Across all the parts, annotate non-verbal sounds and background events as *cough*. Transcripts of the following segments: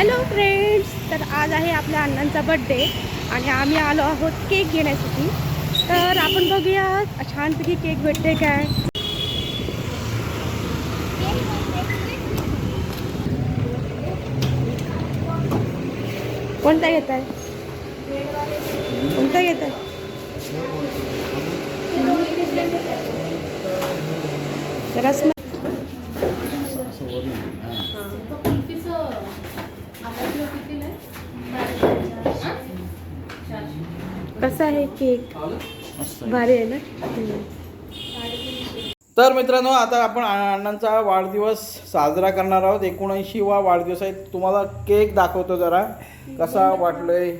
Hello friends तर आज आहे आपल्या अण्णांचा बड्डे आणि आम्ही आलो आहोत केक घेण्यासाठी. तर आपण बघूया छानपैकी केक भेटते काय? कोणता घेत आहे कोणता घेत आहे रसम कसा आहे केक? भारी आहे ना. तर मित्रांनो आता आपण अण्णांचा वाढदिवस साजरा करणार आहोत. एकोणऐंशी वा वाढदिवस आहे. तुम्हाला केक दाखवतो जरा. कसा वाटलोय?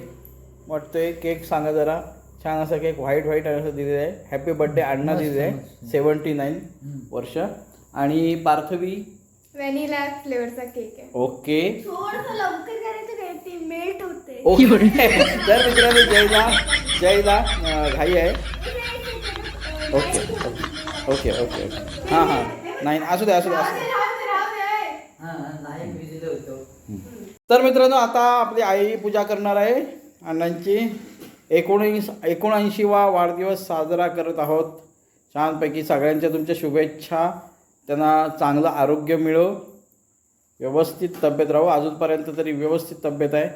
वाटतोय? केक सांगा जरा. छान असा केक व्हाईट व्हाईट असं दिलेलं आहे. हॅपी बर्थडे अण्णा दिलेलं आहे. सेवन्टी नाईन वर्ष. आणि पार्थवी? व्हॅनिला फ्लेवरचा केक आहे. ओके. ओके. *laughs* तर मित्रांनो जयला जयला अं, घाई आहे. Okay okay okay okay. हां हां. नाही असू दे असू दे असू दे. तर मित्रांनो आता आपली आई पूजा करणार आहे. अण्णांची एकोणीस एकोणऐंशीवा वाढदिवस साजरा करत आहोत. छानपैकी सगळ्यांच्या तुमच्या शुभेच्छा. त्यांना चांगलं आरोग्य मिळो. व्यवस्थित तब्येत राहू. अजूनपर्यंत तरी व्यवस्थित तब्येत आहे.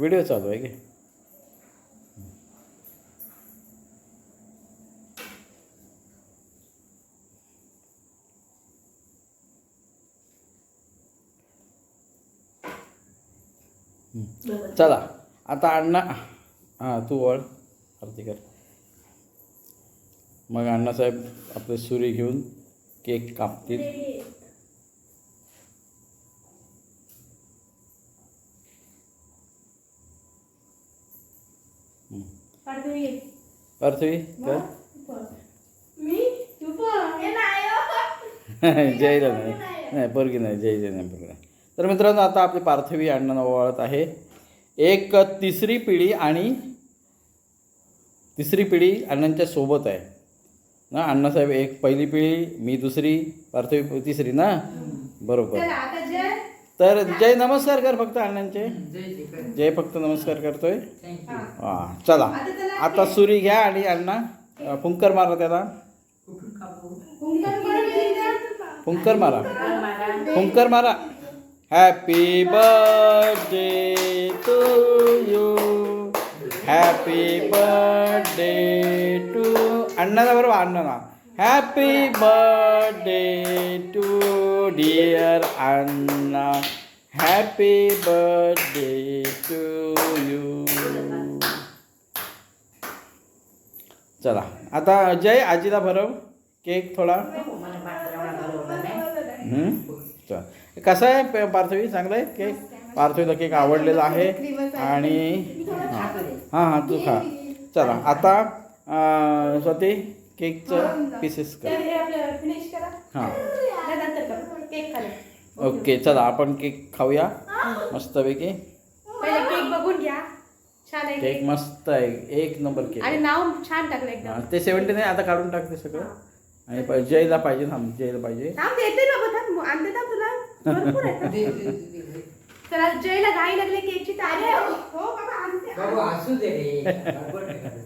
व्हिडिओ चालू आहे की? चला आता अण्णा हां तू वळ आरती कर. मग अण्णासाहेब आपले सुरी घेऊन केक कापतील. पार्थवी कर *laughs* जयला नाही. नाही पोरगी नाही. जय जय नाही पोरगी नाही. तर मित्रांनो आता आपली पार्थवी अण्णांना ओवाळत आहे. एक तिसरी पिढी आणि तिसरी पिढी अण्णांच्या सोबत आहे. ना अण्णासाहेब एक पहिली पिढी मी दुसरी पार्थवी तिसरी ना? बरोबर. आता जय. तर जय नमस्कार कर फक्त अण्णांचे. जय फक्त नमस्कार करतोय. हा चला. आता सुरी घ्या आणि अण्णा अ, फुंकर मारा त्याला. फुंकर मारा. फुंकर मारा. Happy birthday to you happy birthday to अण्णाला बरोबर अण्णाला happy birthday to dear Anna happy birthday to you चला आता जय आजीला भरव. केक थोडा? चल. कसा आहे प- पार्थवी? चांगला आहे केक? पार्थवीला केक आवडलेला आहे. आणि हां हां तू खा. चला आता स्वाती केकचं पीसेस करा. हां ओके चला आपण केक खाऊया मस्तपैकी. पहिले केक बघून घ्या. छान आहे केक मस्त आहे. एक नंबर केक आणि. नाव छान टाकलं एकदम. हां, ते सेवन्टी नाही आता काढून टाकते सगळं. आणि प- जयला पाहिजे थांब जयला पाहिजे. थांब देते ना बघा आणते ना तुला. भरपूर आहे. चला जयला घाई लागली केकची तारी हो बाबा आणते बाबा असू दे रे.